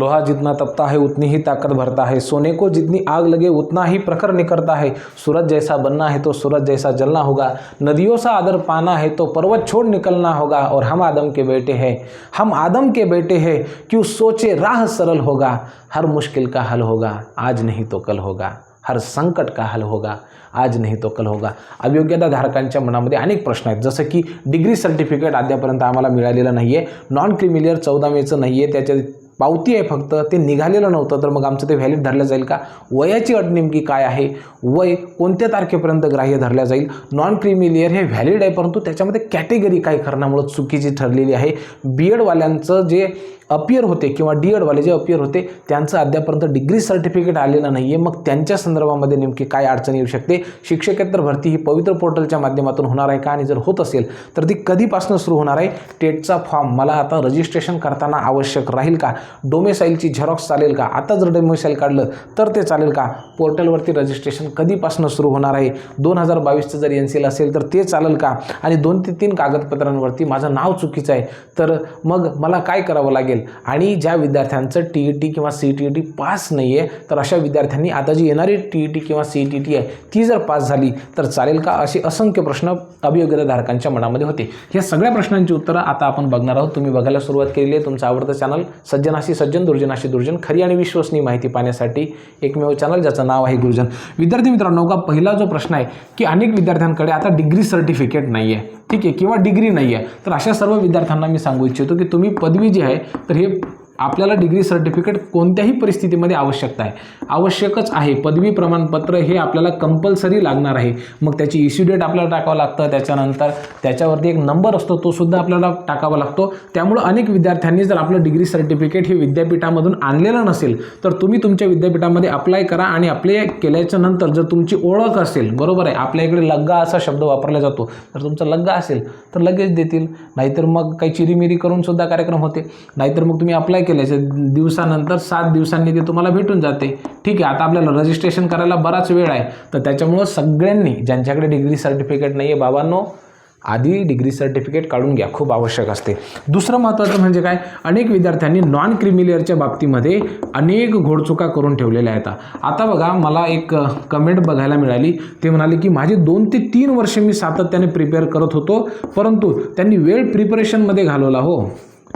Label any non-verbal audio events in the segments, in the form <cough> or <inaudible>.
लोहा जितना तपता है, उतनी ही ताकत भरता है। सोने को जितनी आग लगे, उतना ही प्रखर निकलता है। सूरज जैसा बनना है तो सूरज जैसा जलना होगा। नदियों सा आदर पाना है तो पर्वत छोड़ निकलना होगा और हम आदम के बेटे हैं। हम आदम के बेटे हैं, क्यों सोचे राह सरल होगा? हर मुश्किल का हल होगा, आज नहीं तो कल होगा। हर संकट का हल होगा, आज नाही तो कल होगा। अभियोग्यता धारकांच्या मनामध्ये अनेक प्रश्न आहेत। जसं की डिग्री सर्टिफिकेट अद्यापर्यंत आम्हाला मिळालेलं नाही आहे नॉन क्रिमिलियर चौदा मेचं नाही आहे त्याच्या पावती आहे फक्त ते निघालेलं नव्हतं तर मग आमचं ते व्हॅलिड धरलं जाईल का? वयाची अट नेमकी काय आहे? वय कोणत्या तारखेपर्यंत ग्राह्य धरल्या जाईल? नॉन क्रिमिलियर हे व्हॅलिड आहे परंतु त्याच्यामध्ये कॅटेगरी काही कारणामुळं चुकीची ठरलेली आहे? बी एडवाल्यांचं जे अपियर होते किंवा डी एडवाले जे अपियर होते त्यांचं अद्यापर्यंत डिग्री सर्टिफिकेट आलेलं नाही आहे मग त्यांच्या संदर्भामध्ये नेमकी काय अडचण येऊ शकते? शिक्षकेतर भरती ही पवित्र पोर्टलच्या माध्यमातून होणार आहे का? आणि जर होत असेल तर ती कधीपासून सुरू होणार आहे? टेटचा फॉर्म मला आता रजिस्ट्रेशन करताना आवश्यक राहील का? डोमेसाईलची झेरॉक्स चालेल का? आता जर डोमेसाईल काढलं तर ते चालेल का? पोर्टलवरती रजिस्ट्रेशन कधीपासून सुरू होणार आहे? दोन हजार बावीसचं जर एन सी एल असेल तर ते चालेल का? आणि दोन ते तीन कागदपत्रांवरती माझं नाव चुकीचं आहे. तर मग मला काय करावं लागेल? आणि ज्या विद्यार्थ्यांचं टी ई टी किंवा C T E T pass नाही आहे तर अशा विद्यार्थ्यांनी आता जी येणारी टी ई टी किंवा सी टी टी आहे ती जर पास झाली तर चालेल का? असे असंख्य प्रश्न अभियोग्यताधारकांच्या मनामध्ये होते. या सगळ्या प्रश्नांची उत्तरं आता आपण बघणार आहोत. तुम्ही बघायला सुरुवात केलेली आहे. तुमचं आवडतं चॅनल सज्जनाशी सज्जन दुर्जनाशी दुर्जन खरी आणि विश्वसनीय माहिती पाहण्यासाठी एकमेव चॅनल ज्याचं नाव आहे गुरुजन. विद्यार्थी मित्रांनो का पहिला जो प्रश्न आहे की अनेक विद्यार्थ्यांकडे आता डिग्री सर्टिफिकेट नाही आहे ठीक आहे किंवा डिग्री नाही आहे तर अशा सर्व विद्यार्थ्यांना मी सांगू इच्छितो की तुम्ही पदवी जी आहे तर हे आपल्याला डिग्री सर्टिफिकेट कोणत्याही परिस्थितीमध्ये आवश्यकता आहे. आवश्यकच आहे. पदवी प्रमाणपत्र हे आपल्याला कंपल्सरी लागणार आहे. मग त्याची इश्यू डेट आपल्याला टाकावं लागतं. त्याच्यानंतर त्याच्यावरती एक नंबर असतो तो सुद्धा आपल्याला टाकावा लागतो. त्यामुळं अनेक विद्यार्थ्यांनी जर आपलं डिग्री सर्टिफिकेट हे विद्यापीठामधून आणलेलं नसेल तर तुम्ही तुमच्या विद्यापीठामध्ये अप्लाय करा आणि अप्लाय केल्याच्यानंतर जर तुमची ओळख असेल बरोबर आहे आपल्या इकडे लग्गा असा शब्द वापरला जातो. तर तुमचा लग्गा असेल तर लगेच देतील. नाहीतर मग काही चिरीमिरी करून सुद्धा कार्यक्रम होते. नाहीतर मग तुम्ही अप्लाय केल्याचे दिवसानंतर सात दिवसांनी ते तुम्हाला भेटून जाते. ठीक आहे आता आपल्याला रजिस्ट्रेशन करायला बराच वेळ आहे. तर त्याच्यामुळं सगळ्यांनी ज्यांच्याकडे डिग्री सर्टिफिकेट नाही आहे बाबांनो आधी डिग्री सर्टिफिकेट काढून घ्या खूप आवश्यक असते. दुसरं महत्त्वाचं म्हणजे काय? अनेक विद्यार्थ्यांनी नॉन क्रिमिलियरच्या बाबतीमध्ये अनेक घोडचुका करून ठेवलेल्या आहेत. आता बघा मला एक कमेंट बघायला मिळाली. ते म्हणाले की माझी दोन ते तीन वर्ष मी सातत्याने प्रिपेअर करत होतो परंतु त्यांनी वेळ प्रिपरेशनमध्ये घालवला हो.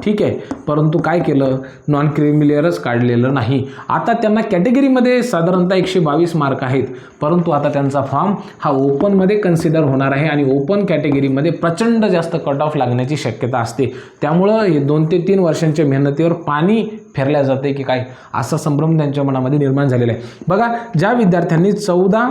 ठीक आहे. परंतु काय केलं? नॉन क्रिमिलियरच काढलेलं नाही. आता त्यांना कॅटेगरीमध्ये साधारणतः एकशे बावीस मार्क आहेत. परंतु आता त्यांचा फॉर्म हा ओपनमध्ये कन्सिडर होणार आहे आणि ओपन कॅटेगरीमध्ये प्रचंड जास्त कट ऑफ लागण्याची शक्यता असते. त्यामुळं हे दोन ते तीन वर्षांच्या मेहनतीवर पाणी फेरल्या जाते की काय? असा संभ्रम त्यांच्या मनामध्ये निर्माण झालेला आहे. बघा ज्या विद्यार्थ्यांनी चौदा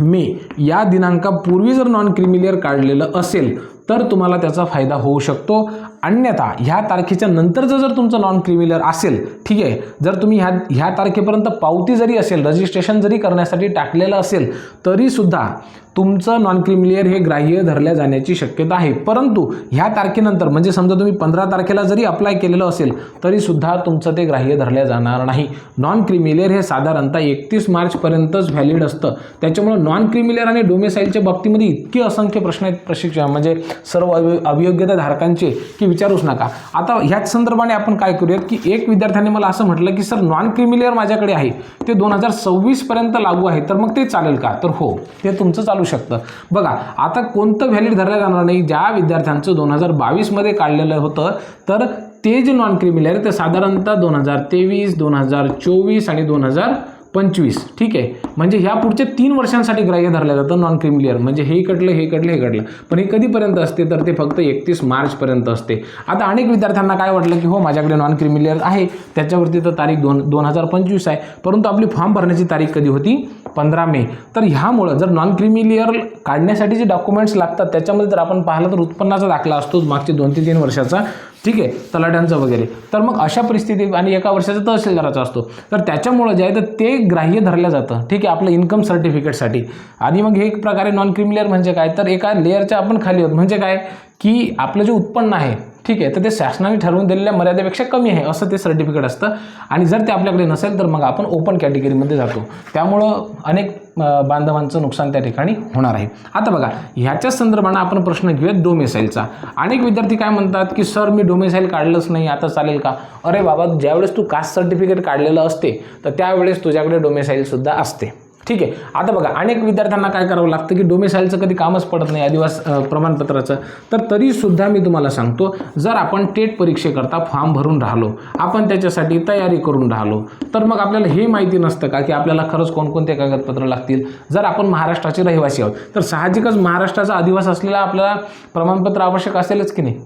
मे या दिनांकापूर्वी जर नॉन क्रिमिलियर काढलेलं असेल तर तुम्हाला त्याचा फायदा होऊ शकतो. अन्यथा ह्या तारखेच्या नंतरचं जर तुमचं नॉन क्रिमिलियर असेल ठीक आहे जर तुम्ही ह्या ह्या तारखेपर्यंत पावती जरी असेल रजिस्ट्रेशन जरी करण्यासाठी टाकलेलं असेल तरीसुद्धा तुमचं नॉन क्रिमिलियर हे ग्राह्य धरल्या जाण्याची शक्यता आहे. परंतु ह्या तारखेनंतर म्हणजे समजा तुम्ही पंधरा तारखेला जरी अप्लाय केलेलं असेल तरीसुद्धा तुमचं ते ग्राह्य धरल्या जाणार नाही. नॉन क्रिमिलियर हे साधारणतः एकतीस मार्चपर्यंतच व्हॅलिड असतं. त्याच्यामुळं नॉन क्रिमिलियर आणि डोमेसाईलच्या बाबतीमध्ये इतके असंख्य प्रश्न आहेत प्रशिक्षण म्हणजे सर्व अवयोग्यता धारकांचे की विचारूच नका. आता ह्याच संदर्भाने आपण काय करूयात की एक विद्यार्थ्याने मला असं म्हटलं की सर नॉन क्रिमिलियर माझ्याकडे आहे. ते दोन हजार सव्वीसपर्यंत लागू आहे तर मग ते चालेल का? तर हो ते तुमचं चालू शकतं. बघा आता कोणतं व्हॅलिड धरलं जाणार नाही ज्या विद्यार्थ्यांचं दोन हजार बावीसमध्ये काढलेलं होतं तर ते जे नॉन क्रिमिलियर ते साधारणतः दोन हजार तेवीस दोन हजार चोवीस आणि दोन हजार पंचवीस ठीक आहे? म्हणजे ह्या पुढच्या तीन वर्षांसाठी ग्राह्य धरलं जातं नॉन क्रिमिलियर म्हणजे हे कटलं हे कटलं हे कटलं. पण हे कधीपर्यंत असते? तर ते फक्त एकतीस मार्चपर्यंत असते. आता अनेक विद्यार्थ्यांना काय वाटलं की हो माझ्याकडे नॉन क्रिमिलियर आहे. त्याच्यावरती तर तारीख दोन दोन हजार पंचवीस आहे. परंतु आपली फॉर्म भरण्याची तारीख कधी होती? पंधरा मे. तर ह्यामुळं जर नॉन क्रिमिलियर काढण्यासाठी जे डॉक्युमेंट्स लागतात त्याच्यामध्ये जर आपण पाहिलं तर उत्पन्नाचा दाखला असतोच मागचे दोन ते तीन वर्षाचा. ठीक आहे? तलाट्यांचं वगैरे. तर मग अशा परिस्थितीत आणि एका वर्षाचा तहसीलदाराचा असतो. तर त्याच्यामुळं जे आहे तर ते ग्राह्य धरलं जातं. ठीक आहे? आपलं इन्कम सर्टिफिकेटसाठी आणि मग हे एक प्रकारे नॉन क्रिमिलेअर म्हणजे काय? तर एका लेअरच्या आपण खाली होत म्हणजे काय? की आपलं जे उत्पन्न आहे ठीक आहे तर ते शासनाने ठरवून दिलेल्या मर्यादेपेक्षा कमी आहे असं ते सर्टिफिकेट असतं. आणि जर ते आपल्याकडे नसेल तर मग आपण ओपन कॅटेगरीमध्ये जातो. त्यामुळं अनेक बांधवांचं नुकसान त्या ठिकाणी होणार आहे. आता बघा ह्याच्याच संदर्भानं आपण प्रश्न घेऊयात डोमेसाईलचा अनेक विद्यार्थी काय म्हणतात की सर मी डोमेसाईल काढलंच नाही आता चालेल का? अरे बाबा ज्यावेळेस तू कास्ट सर्टिफिकेट काढलेलं असते तर त्यावेळेस तुझ्याकडे डोमेसाईलसुद्धा असते. ठीक आहे. आता बघा अनेक विद्यार्थ्यांना काय करावं लागतं की डोमेसाईलचं कधी कामच पडत नाही आदिवास प्रमाणपत्राचं. तर तरीसुद्धा मी तुम्हाला सांगतो जर आपण टेट परीक्षेकरता फॉर्म भरून राहिलो आपण त्याच्यासाठी तयारी करून राहिलो तर मग आपल्याला हे माहिती नसतं का की आपल्याला खरंच कोणकोणते कागदपत्र लागतील? जर आपण महाराष्ट्राचे रहिवासी आहोत तर साहजिकच महाराष्ट्राचा आदिवास असलेला आपल्याला प्रमाणपत्र आवश्यक असेलच की नाही?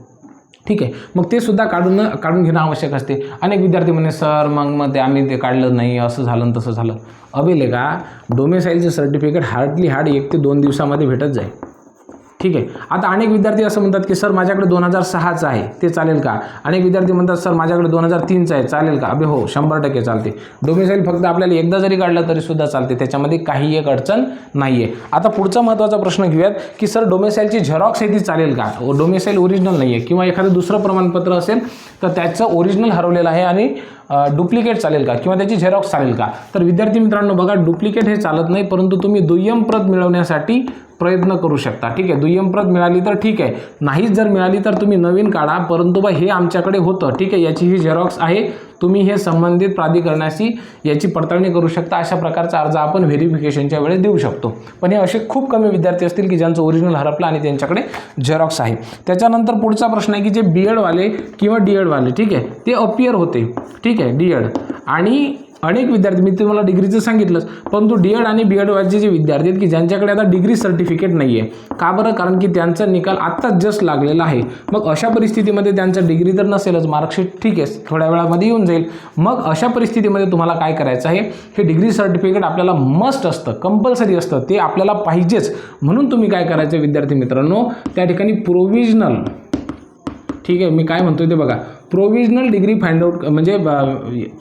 ठीक आहे. मग ते सुद्धा काढून काढून घेणं आवश्यक असते. अनेक विद्यार्थी म्हणे सर मग मग ते आम्ही ते काढलं नाही असं झालं तसं झालं. अभिलेखा डोमेसाईलचं सर्टिफिकेट हार्डली हार्ड एक ते दोन दिवसामध्ये भेटत जाईल. ठीक आहे. आता अनेक विद्यार्थी असं म्हणतात की सर माझ्याकडे दोन हजार सहाचं आहे. ते चालेल का? अनेक विद्यार्थी म्हणतात सर माझ्याकडे दोन हजार तीनचं आहे. चालेल का? अभे हो शंभर टक्के चालते. डोमेसाईल फक्त आपल्याला एकदा जरी काढलं तरी सुद्धा चालते. त्याच्यामध्ये काही एक अडचण नाही आहे आता पुढचा महत्त्वाचा प्रश्न घेऊयात की सर डोमेसाईलची झेरॉक्स आहे ती चालेल का? डोमेसाईल ओरिजिनल नाही आहे किंवा एखादं दुसरं प्रमाणपत्र असेल तर त्याचं ओरिजिनल हरवलेलं आहे आणि डुप्लिकेट चालेल का? किंवा त्याची झेरॉक्स चालेल का? तर विद्यार्थी मित्रांनो बघा डुप्लिकेट हे चालत नाही परंतु तुम्ही दुय्यम प्रत मिळवण्यासाठी प्रयत्न करू शकता. ठीक आहे? दुय्यम प्रत मिळाली तर ठीक आहे. नाहीच जर मिळाली तर तुम्ही नवीन काढा. परंतु बा हे आमच्याकडे होतं. ठीक आहे? याची ही झेरॉक्स आहे. तुम्ही हे संबंधित प्राधिकरणाशी याची पडताळणी करू शकता. अशा प्रकारचा अर्ज आपण व्हेरिफिकेशनच्या वेळेस देऊ शकतो. पण हे असे खूप कमी विद्यार्थी असतील की ज्यांचं ओरिजिनल हरपलं आणि त्यांच्याकडे झेरॉक्स आहे. त्याच्यानंतर पुढचा प्रश्न आहे की जे बी एडवाले किंवा डी एडवाले ठीक आहे ते अपियर होते. ठीक आहे डी एड आणि अनेक विद्यार्थी मी तुम्हाला डिग्रीचं सांगितलंच परंतु डी एड आणि बी एड वायचे जे विद्यार्थी आहेत की ज्यांच्याकडे आता डिग्री सर्टिफिकेट नाही आहे का बरं? कारण की त्यांचा निकाल आत्ताच जस्ट लागलेला आहे. मग अशा परिस्थितीमध्ये त्यांचा डिग्री तर नसेलच मार्कशीट ठीक आहे थोड्या वेळामध्ये येऊन जाईल. मग अशा परिस्थितीमध्ये तुम्हाला काय करायचं आहे? हे डिग्री सर्टिफिकेट आपल्याला मस्ट असतं कंपल्सरी असतं ते आपल्याला पाहिजेच. म्हणून तुम्ही काय करायचं विद्यार्थी मित्रांनो? त्या ठिकाणी प्रोविजनल ठीक आहे मी काय म्हणतोय ते बघा. प्रोविजनल डिग्री फाइंड आउट म्हणजे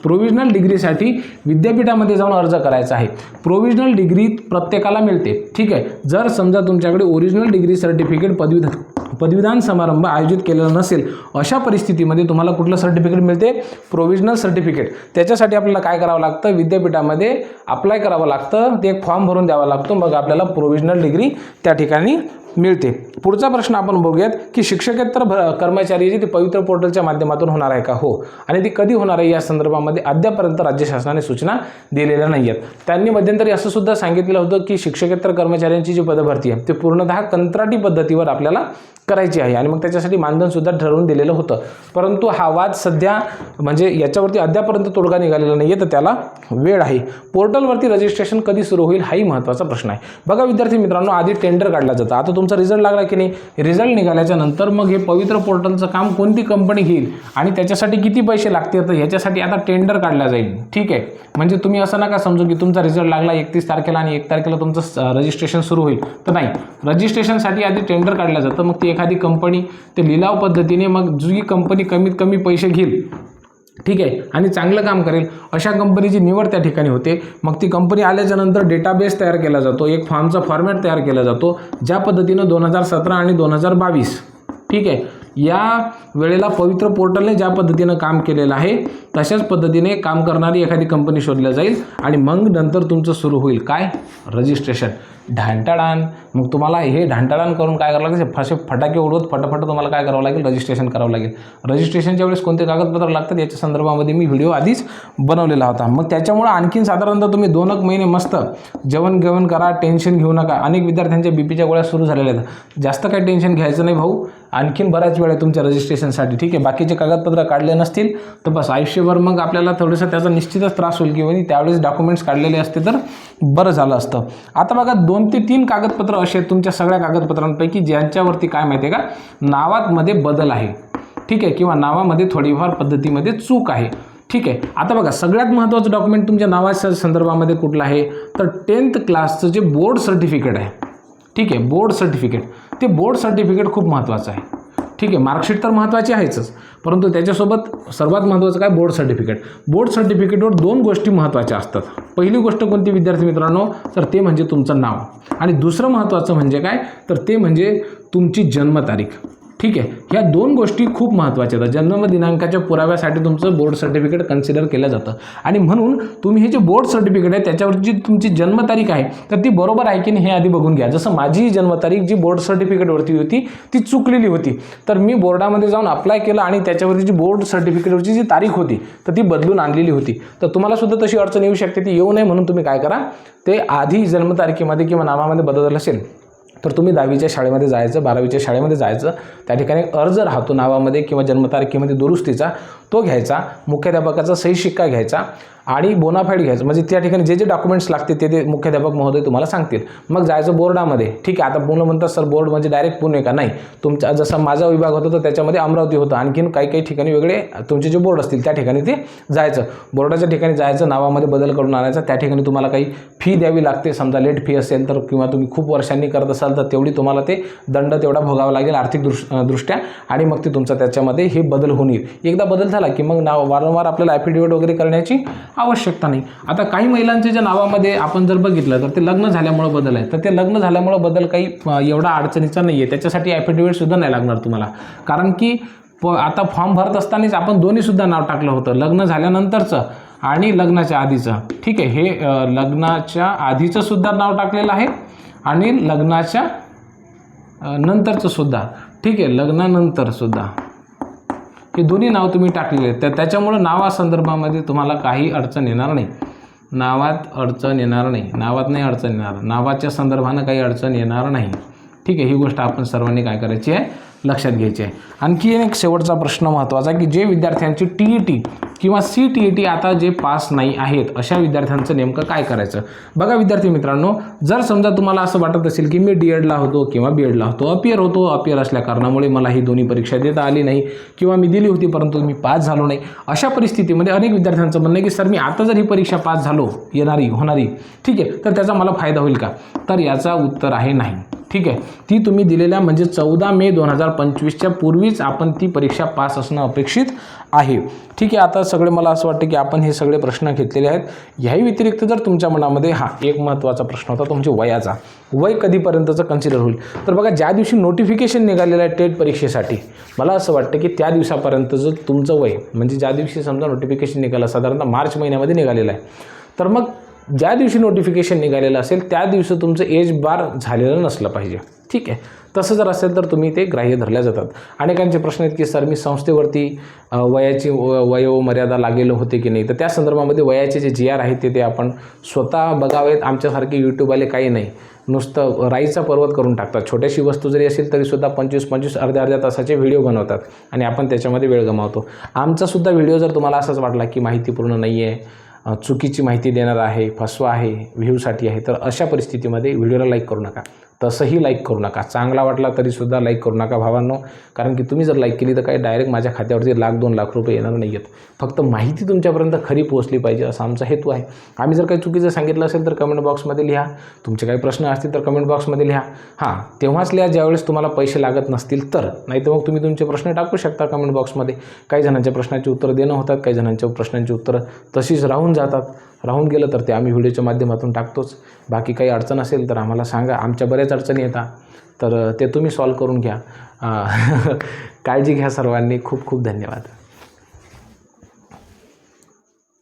प्रोव्हिजनल डिग्रीसाठी विद्यापीठामध्ये जाऊन अर्ज करायचा आहे. प्रोविजनल डिग्री प्रत्येकाला मिळते. ठीक आहे? जर समजा तुमच्याकडे ओरिजिनल डिग्री सर्टिफिकेट पदवीधर पदवीदान समारंभ आयोजित केलेला नसेल अशा परिस्थितीमध्ये तुम्हाला कुठलं सर्टिफिकेट मिळते? प्रोविजनल सर्टिफिकेट त्याच्यासाठी आपल्याला काय करावं लागतं? विद्यापीठामध्ये अप्लाय करावं लागतं. ते एक फॉर्म भरून द्यावा लागतो. मग आपल्याला प्रोविजनल डिग्री त्या ठिकाणी मिळते. पुढचा प्रश्न आपण बघूयात की शिक्षकेतर भ कर्मचारी जे ते पवित्र पोर्टलच्या माध्यमातून होणार आहे का? हो. आणि ती कधी होणार आहे या संदर्भामध्ये अद्यापर्यंत राज्य शासनाने सूचना दिलेल्या नाही आहेत त्यांनी मध्यंतरी असं सुद्धा सांगितलं होतं की शिक्षकेतर कर्मचाऱ्यांची जी पदभरती आहे ते पूर्णतः कंत्राटी पद्धतीवर आपल्याला करायची आहे. आणि मग त्याच्यासाठी मानधनसुद्धा ठरवून दिलेलं होतं. परंतु हा वाद सध्या म्हणजे याच्यावरती अद्यापर्यंत तोडगा निघालेला नाही आहे तर त्याला वेळ आहे. पोर्टलवरती रजिस्ट्रेशन कधी सुरू होईल हाही महत्त्वाचा प्रश्न आहे. बघा विद्यार्थी मित्रांनो आधी टेंडर काढला जातं. आता तुमचा रिझल्ट लागला की नाही? रिझल्ट निघाल्याच्या नंतर मग हे पवित्र पोर्टलचं काम कोणती कंपनी घेईल? आणि त्याच्यासाठी किती पैसे लागतील? तर ह्याच्यासाठी आता टेंडर काढला जाईल. ठीक आहे? म्हणजे तुम्ही असं नका समजू की तुमचा रिझल्ट लागला एकतीस तारखेला आणि एक तारखेला तुमचं रजिस्ट्रेशन सुरू होईल. तर नाही. रजिस्ट्रेशनसाठी आधी टेंडर काढलं जातं. मग ती एखादी कंपनी ते लिलाव पद्धतीने मग जी कंपनी कमीत कमी पैसे घेईल ठीक आहे? आणि चांगलं काम करेल. अशा कंपनीची निवड त्या ठिकाणी होते. मग ती कंपनी आल्याच्यानंतर डेटाबेस तयार केला जातो. एक फॉर्मचा फॉर्मॅट तयार केला जातो ज्या पद्धतीनं दोन हजार सतरा आणि दोन हजार बावीस. ठीक आहे? या वेळेला पवित्र पोर्टलने ज्या पद्धतीनं काम केलेलं आहे तशाच पद्धतीने काम करणारी एखादी कंपनी शोधल्या जाईल आणि मग नंतर तुमचं सुरू होईल. काय? रजिस्ट्रेशन. ढांटाडान मग तुम्हाला हे ढांटाळण करून काय करावं लागेल? फसे फटाके उडवत फटाफट तुम्हाला काय करावं लागेल? रजिस्ट्रेशन करावं लागेल. रजिस्ट्रेशनच्या वेळेस कोणते कागदपत्र लागतात याच्या संदर्भामध्ये मी व्हिडिओ आधीच बनवलेला होता. मग त्याच्यामुळं आणखीन साधारणतः तुम्ही दोन एक महिने मस्त जेवण घेवण करा टेन्शन घेऊ नका. अनेक विद्यार्थ्यांच्या बी पीच्या गोळ्या सुरू झालेल्या आहेत. जास्त काही टेन्शन घ्यायचं नाही भाऊ. आणखीन बऱ्याच वेळ आहे तुमच्या रजिस्ट्रेशनसाठी ठीक आहे? बाकीचे कागदपत्र काढले नसतील तर बस आयुष्यभर मग आपल्याला थोडंसं त्याचा निश्चितच त्रास होईल किंवा म्हणजे त्यावेळेस डॉक्युमेंट्स काढलेले असते तर बरं झालं असतं. आता बघा दोन ते तीन कागदपत्र असे तुमच्या सगळ्या कागदपत्रांपैकी ज्यांच्यावरती काय माहिती आहे का? नावामध्ये बदल आहे. ठीक आहे? किंवा नावामध्ये थोडीफार पद्धतीमध्ये चूक आहे. ठीक आहे? आता बघा सगळ्यात महत्त्वाचं डॉक्युमेंट तुमच्या नावाच्या संदर्भामध्ये कुठलं आहे? तर टेन्थ क्लासचं जे बोर्ड सर्टिफिकेट आहे. ठीक आहे? बोर्ड सर्टिफिकेट ते बोर्ड सर्टिफिकेट खूप महत्त्वाचं आहे. ठीक आहे मार्कशीट तर महत्त्वाची आहेच परंतु त्याच्यासोबत सर्वात महत्त्वाचं काय? बोर्ड सर्टिफिकेट बोर्ड सर्टिफिकेटवर दोन गोष्टी महत्त्वाच्या असतात. पहिली गोष्ट कोणती विद्यार्थी मित्रांनो? तर ते म्हणजे तुमचं नाव. आणि दुसरं महत्त्वाचं म्हणजे काय? तर ते म्हणजे तुमची जन्मतारीख. ठीक आहे. ह्या दोन गोष्टी खूप महत्त्वाच्या आहेत. जन्म दिनांकाच्या पुराव्यासाठी तुमचं बोर्ड सर्टिफिकेट कन्सिडर केलं जातं. आणि म्हणून तुम्ही हे जे बोर्ड सर्टिफिकेट आहे त्याच्यावरची तुमची जन्मतारीख आहे तर ती बरोबर आहे की नाही हे आधी बघून घ्या. जसं माझी जन्मतारीख जी बोर्ड सर्टिफिकेटवरती होती ती चुकलेली होती. तर मी बोर्डामध्ये जाऊन अप्लाय केलं आणि त्याच्यावरती जी बोर्ड सर्टिफिकेटवरची जी तारीख होती तर ती बदलून आणलेली होती. तर तुम्हाला सुद्धा तशी अडचण येऊ शकते. ती येऊ नये म्हणून तुम्ही काय करा ते आधी जन्मतारखेमध्ये किंवा नावामध्ये बदल असेल तर तुम्ही दहावीच्या शाळेमध्ये जायचं बारावीच्या शाळेमध्ये जायचं त्या ठिकाणी अर्ज राहतो नावामध्ये किंवा जन्मतारखेमध्ये दुरुस्तीचा. तो घ्यायचा मुख्याध्यापकाचा सही शिक्का घ्यायचा आणि बोनाफाईड घ्यायचं. म्हणजे त्या ठिकाणी जे जे डॉक्युमेंट्स लागतील ते ते मुख्याध्यापक महोदय तुम्हाला सांगतील. मग जायचं बोर्डामध्ये. ठीक आहे आता मुलं म्हणतात सर बोर्ड म्हणजे डायरेक्ट पुणे का? नाही. तुमचा जसा माझा विभाग होता तर त्याच्यामध्ये अमरावती होतं. आणखीन काही काही ठिकाणी वेगळे तुमचे जे बोर्ड असतील त्या ठिकाणी ते जायचं. बोर्डाच्या ठिकाणी जायचं नावामध्ये बदल करून आणायचा. त्या ठिकाणी तुम्हाला काही फी द्यावी लागते. समजा लेट फी असेल तर किंवा तुम्ही खूप वर्षांनी करत असाल तर तेवढी तुम्हाला ते दंड तेवढा भोगावा लागेल आर्थिक दृश दृष्ट्या. आणि मग ते तुमचा त्याच्यामध्ये हे बदल होऊन येईल. एकदा बदल झाला की मग नाव वारंवार आपल्याला ॲफिडेविट वगैरे करण्याची आवश्यकता नाही. आता काही महिलांचे ज्या नावामध्ये आपण जर बघितलं तर ते लग्न झाल्यामुळं बदल आहे तर ते लग्न झाल्यामुळं बदल काही एवढा अडचणीचा नाही आहे त्याच्यासाठी ॲफिडेविटसुद्धा नाही लागणार तुम्हाला. कारण की प आता फॉर्म भरत असतानाच आपण दोन्हीसुद्धा नाव टाकलं होतं. लग्न झाल्यानंतरचं आणि लग्नाच्या आधीचं. ठीक आहे हे लग्नाच्या आधीचं सुद्धा नाव टाकलेलं आहे आणि लग्नाच्या नंतरचं सुद्धा. ठीक आहे लग्नानंतर सुद्धा. हे दोन्ही नाव तुम्ही टाकलेले आहेत. तर त्याच्यामुळं नावासंदर्भामध्ये तुम्हाला काही अडचण येणार नाही. नावात अडचण येणार नाही. नावात नाही अडचण येणार. नावाच्या संदर्भानं काही अडचण येणार नाही. ठीक आहे ही गोष्ट आपण सर्वांनी काय करायची आहे? लक्षात घ्यायची आहे. आणखी एक शेवटचा प्रश्न महत्त्वाचा की जे विद्यार्थ्यांची टी ई टी किंवा सी टी ई टी आता जे पास नाही आहेत अशा विद्यार्थ्यांचं नेमकं काय करायचं? बघा विद्यार्थी मित्रांनो जर समजा तुम्हाला असं वाटत असेल की मी डी एडला होतो किंवा बी एडला होतो अपियर होतो अपियर असल्या कारणामुळे मला ही दोन्ही परीक्षा देता आली नाही किंवा मी दिली होती परंतु मी पास झालो नाही अशा परिस्थितीमध्ये अनेक विद्यार्थ्यांचं म्हणणं आहे की सर मी आता जर ही परीक्षा पास झालो येणारी होणारी ठीक आहे तर त्याचा मला फायदा होईल का? तर याचा उत्तर आहे नाही. ठीक आहे. ती तुम्ही दिलेल्या म्हणजे चौदा मे दोन हजार पंचवीसच्या पूर्वीच आपण ती परीक्षा पास असणं अपेक्षित आहे. ठीक आहे आता सगळे मला असं वाटतं की आपण हे सगळे प्रश्न घेतलेले आहेत. ह्याही व्यतिरिक्त जर तुमच्या मनामध्ये हा एक महत्त्वाचा प्रश्न होता तुमच्या म्हणजे वयाचा. वय कधीपर्यंतचं कन्सिडर होईल. तर बघा ज्या दिवशी नोटिफिकेशन निघालेलं आहे टेट परीक्षेसाठी मला असं वाटतं की त्या दिवसापर्यंत जर तुमचं वय म्हणजे ज्या दिवशी समजा नोटिफिकेशन निघालं साधारणतः मार्च महिन्यामध्ये निघालेलं आहे. तर मग ज्या दिवशी नोटिफिकेशन निघालेलं असेल त्या दिवशी तुमचं एज बार झालेलं नसलं पाहिजे. ठीक आहे? तसं जर असेल तर तुम्ही ते ग्राह्य धरल्या जातात. अनेकांचे प्रश्न आहेत की सर मी संस्थेवरती वयाची व- वयोमर्यादा लागेलो होते की नाही? तर त्या संदर्भामध्ये वयाचे जे जी आर आहेत ते ते आपण स्वतः बघावेत. आमच्यासारखे यूट्यूबवाले काही नाही. नुसतं राईचा पर्वत करून टाकतात. छोट्याशी वस्तू जरी असेल तरीसुद्धा पंचवीस पंचवीस अर्ध्या अर्ध्या तासाचे व्हिडिओ बनवतात. आणि आपण त्याच्यामध्ये वेळ गमावतो. आमचासुद्धा व्हिडिओ जर तुम्हाला असाच वाटला की माहिती पूर्ण नाही आहे चुकीची माहिती देणार आहे फसवा आहे व्ह्यूसाठी आहे तर अशा परिस्थितीमध्ये व्हिडिओला लाईक करू नका. तसंही लाईक करू नका. चांगला वाटला तरीसुद्धा लाईक करू नका भावांनो. कारण की तुम्ही जर लाईक केली तर काही डायरेक्ट माझ्या खात्यावरती लाख दोन लाख रुपये येणार नाही आहेत फक्त माहिती तुमच्यापर्यंत खरी पोहोचली पाहिजे असा आमचा हेतू आहे. आम्ही जर काही चुकीचं सांगितलं असेल तर कमेंट बॉक्समध्ये लिहा. तुमचे काही प्रश्न असतील तर कमेंट बॉक्समध्ये लिहा. हां तेव्हाच लिहा. ज्यावेळेस तुम्हाला पैसे लागत नसतील तर. नाही तर मग तुम्ही तुमचे प्रश्न टाकू शकता कमेंट बॉक्समध्ये काही जणांच्या प्रश्नाची उत्तरं देणं होतात काही जणांच्या प्रश्नांची उत्तरं तशीच राहून जातात. राहून गेलं तर ते आम्ही व्हिडिओच्या माध्यमातून टाकतोच. बाकी काही अडचण असेल तर आम्हाला सांगा. आमच्या बऱ्याच अडचणी येतात. तर ते तुम्ही सॉल्व करून घ्या. <laughs> काळजी घ्या सर्वांनी. खूप खूप धन्यवाद.